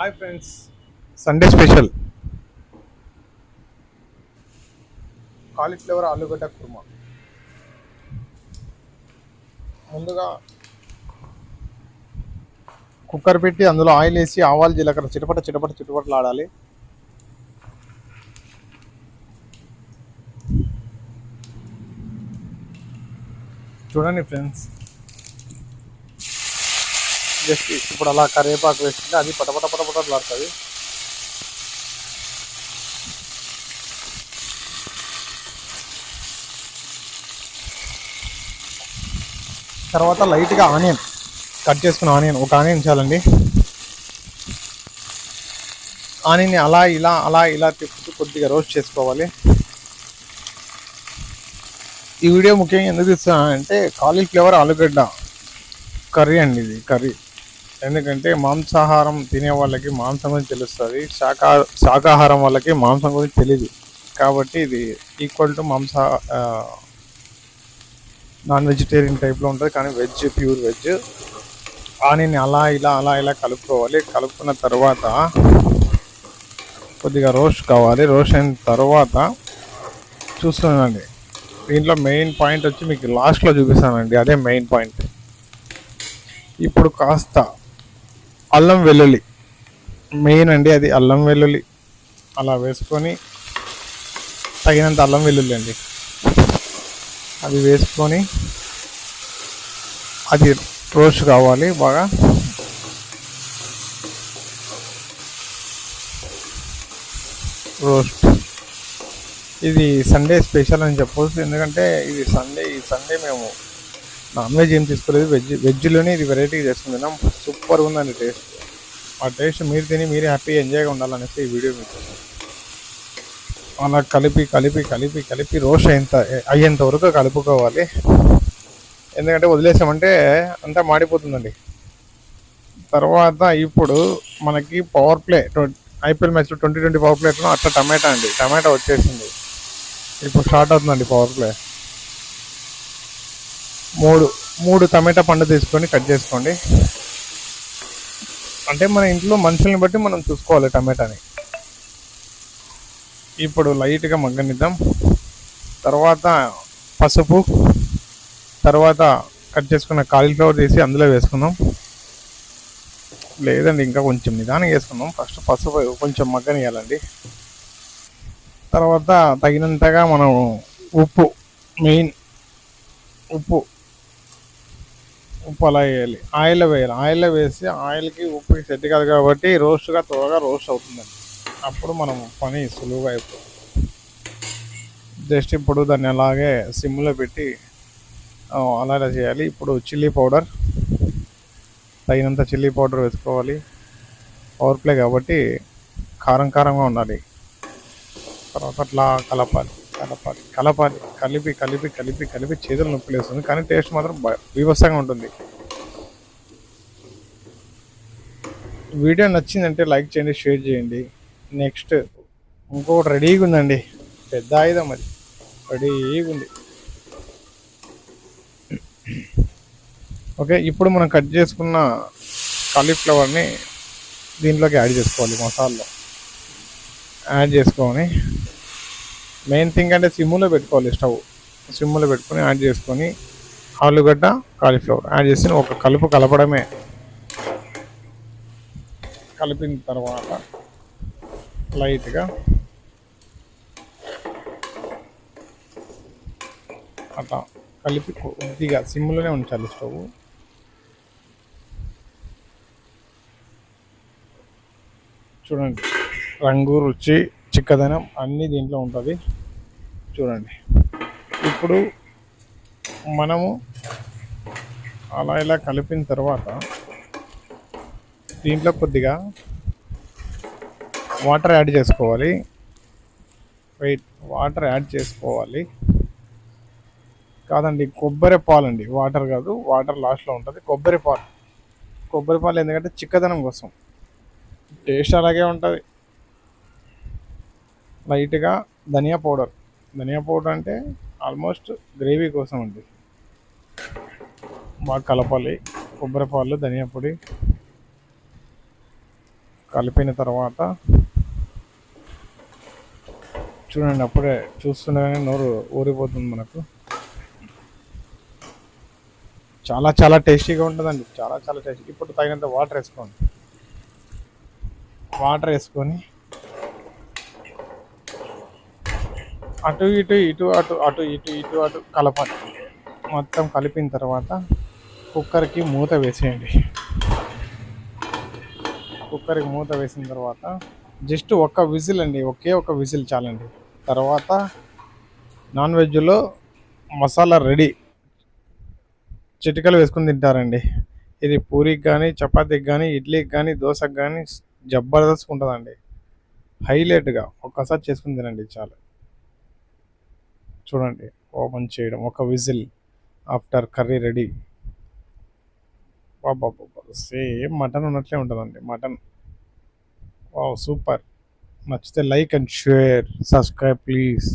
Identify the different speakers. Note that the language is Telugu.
Speaker 1: Hi friends. Sunday special. Cauliflower ఆలుగడ్డ కుర్మా. ముందుగా కుక్కర్ పెట్టి అందులో ఆయిల్ వేసి ఆవాలు జీలకర్ర చిటపట చిటపట చిటపటలు ఆడాలి చూడండి ఫ్రెండ్స్. జస్ట్ ఇప్పుడు అలా కరివేపాకు వేసుకుంటే అది పటపట పటపట పడుతుంది. తర్వాత లైట్గా ఆనియన్ కట్ చేసుకున్న ఆనియన్ ఒక ఆనియన్ చాలండి. ఆనియన్ని అలా ఇలా అలా ఇలా తిప్పుతూ కొద్దిగా రోస్ట్ చేసుకోవాలి. ఈ వీడియో ముఖ్యంగా ఎందుకు తీస్తున్నా అంటే కాలీఫ్లవర్ ఆలుగడ్డ కర్రీ అండి ఇది కర్రీ. ఎందుకంటే మాంసాహారం తినే వాళ్ళకి మాంసం గురించి తెలుస్తుంది శాఖా శాకాహారం వాళ్ళకి మాంసం గురించి తెలియదు కాబట్టి ఇది ఈక్వల్ టు మాంస నాన్ వెజిటేరియన్ టైప్లో ఉంటుంది కానీ వెజ్ ప్యూర్ వెజ్ ఆనిని అలా ఇలా అలా ఇలా కలుపుకోవాలి. కలుపుకున్న తర్వాత కొద్దిగా రోస్ట్ కావాలి. రోస్ట్ అయిన తర్వాత చూస్తున్నానండి దీంట్లో మెయిన్ పాయింట్ వచ్చి మీకు లాస్ట్లో చూపిస్తానండి. అదే మెయిన్ పాయింట్ ఇప్పుడు కాస్త అల్లం వెల్లుల్లి. మెయిన్ అండి అది అల్లం వెల్లుల్లి. అలా వేసుకొని తగినంత అల్లం వెల్లుల్లి అండి. అది వేసుకొని అది రోస్ట్ కావాలి బాగా. రోస్ట్. ఇది సండే స్పెషల్ అని చెప్పవచ్చు ఎందుకంటే ఇది సండే ఈ సండే మేము నాన్ వెజ్ ఏం తీసుకోలేదు. వెజ్ వెజ్లోనే ఇది వెరైటీ చేసుకుంటున్నాం సూపర్ ఉందండి టేస్ట్. ఆ టేస్ట్ మీరు తిని మీరే హ్యాపీగా ఎంజాయ్గా ఉండాలనేసి ఈ వీడియో మీకు అలా కలిపి కలిపి కలిపి కలిపి రోస్ట్ అయ్యేంత అయ్యేంత వరకు కలుపుకోవాలి. ఎందుకంటే వదిలేసామంటే అంతా మాడిపోతుందండి. తర్వాత ఇప్పుడు మనకి పవర్ ప్లే ఐపీఎల్ మ్యాచ్లో ట్వంటీ ట్వంటీ పవర్ ప్లేట్లో అట్లా టమాటా అండి. టమాటా వచ్చేసింది. ఇప్పుడు స్టార్ట్ అవుతుందండి పవర్ ప్లే మూడు మూడు టమాటా పండు తీసుకొని కట్ చేసుకోండి. అంటే మన ఇంట్లో మనుషుల్ని బట్టి మనం చూసుకోవాలి టమాటాని. ఇప్పుడు లైట్గా మగ్గనిద్దాం. తర్వాత పసుపు తర్వాత కట్ చేసుకున్న కాలీఫ్లవర్ తీసి అందులో వేసుకుందాం. లేదండి ఇంకా కొంచెం నిదానంగా వేసుకుందాం. ఫస్ట్ పసుపు కొంచెం మగ్గనియాలండి తర్వాత తగినంతగా మనం ఉప్పు మెయిన్ ఉప్పు ఉప్పు అలా వేయాలి ఆయిల్లో వేయాలి. ఆయిల్లో వేసి ఆయిల్కి ఉప్పుకి సెట్ కాదు కాబట్టి రోస్ట్గా త్వరగా రోస్ట్ అవుతుందండి. అప్పుడు మనం పని సులువుగా అయిపోతుంది. జస్ట్ ఇప్పుడు దాన్ని అలాగే సిమ్లో పెట్టి అలా అలాగే చేయాలి. ఇప్పుడు చిల్లీ పౌడర్ తగినంత చిల్లీ పౌడర్ వేసుకోవాలి. పవర్ ప్లే కాబట్టి కారం కారంగా ఉండాలి. తర్వాత అట్లా కలపాలి. కలపాలి. కలపాలి. కలిపి కలిపి కలిపి కలిపి చేతులు నొప్పి లేస్తుంది కానీ టేస్ట్ మాత్రం బ- బీభత్సంగా ఉంటుంది. వీడియో నచ్చిందంటే లైక్ చేయండి షేర్ చేయండి. నెక్స్ట్ ఇంకొకటి రెడీగా ఉందండి. పెద్ద ఆయుధం అది. రెడీగా ఉంది. ఓకే ఇప్పుడు మనం కట్ చేసుకున్న కాలీఫ్లవర్ని దీంట్లోకి యాడ్ చేసుకోవాలి మసాల్లో. యాడ్ చేసుకొని మెయిన్ థింగ్ అంటే సిమ్లో పెట్టుకోవాలి స్టవ్. సిమ్లో పెట్టుకొని యాడ్ చేసుకొని ఆలుగడ్డ కాలీఫ్లవర్ యాడ్ చేసి ఒక కలుపు కలపడమే. కలిపిన తర్వాత లైట్గా అట్లా కలిపి కొద్దిగా సిమ్లోనే ఉంచాలి స్టవ్. చూడండి రంగు రుచి చిక్కదనం అన్నీ దీంట్లో ఉంటుంది. చూడండి. ఇప్పుడు మనము అలా ఇలా కలిపిన తర్వాత దీంట్లో కొద్దిగా వాటర్ యాడ్ చేసుకోవాలి. వెయిట్ వాటర్ యాడ్ చేసుకోవాలి. కాదండి కొబ్బరి పాలండి. వాటర్ కాదు వాటర్ లాస్ట్లో ఉంటుంది. కొబ్బరి పాలు. కొబ్బరి పాలు ఎందుకంటే చిక్కదనం కోసం. టేస్ట్ అలాగే ఉంటుంది. లైట్గా ధనియా పౌడర్. ధనియా పౌడర్ అంటే ఆల్మోస్ట్ గ్రేవీ కోసం అండి. బాగా కలపాలి. కొబ్బరి పాలు ధనియా పొడి కలిపిన తర్వాత చూడండి అప్పుడే చూస్తుండగానే నోరు ఊరిపోతుంది మనకు. చాలా చాలా టేస్టీగా ఉంటుందండి. చాలా చాలా టేస్టీ. ఇప్పుడు తగినంత వాటర్ వేసుకోండి. వాటర్ వేసుకొని అటు ఇటు ఇటు అటు అటు ఇటు ఇటు అటు కలపాలి. మొత్తం కలిపిన తర్వాత కుక్కర్కి మూత వేసేయండి. కుక్కర్కి మూత వేసిన తర్వాత జస్ట్ ఒక్క విజిల్ అండి ఒకే ఒక విజిల్ చాలండి. తర్వాత నాన్ వెజ్లో మసాలా రెడీ. చిటికలు వేసుకుని తింటారండి. ఇది పూరికి కానీ చపాతీకి కానీ ఇడ్లీకి కానీ దోశకి కానీ జబర్దస్త్ ఉంటుందండి. హైలైట్గా ఒక్కసారి చేసుకుని తినండి చాలు. చూడండి ఓపెన్ చేయడం ఒక విజిల్ ఆఫ్టర్ కర్రీ రెడీ. బాబా సేమ్ మటన్ ఉన్నట్లే ఉంటుందండి మటన్. Wow super. నచ్చితే like and share subscribe please.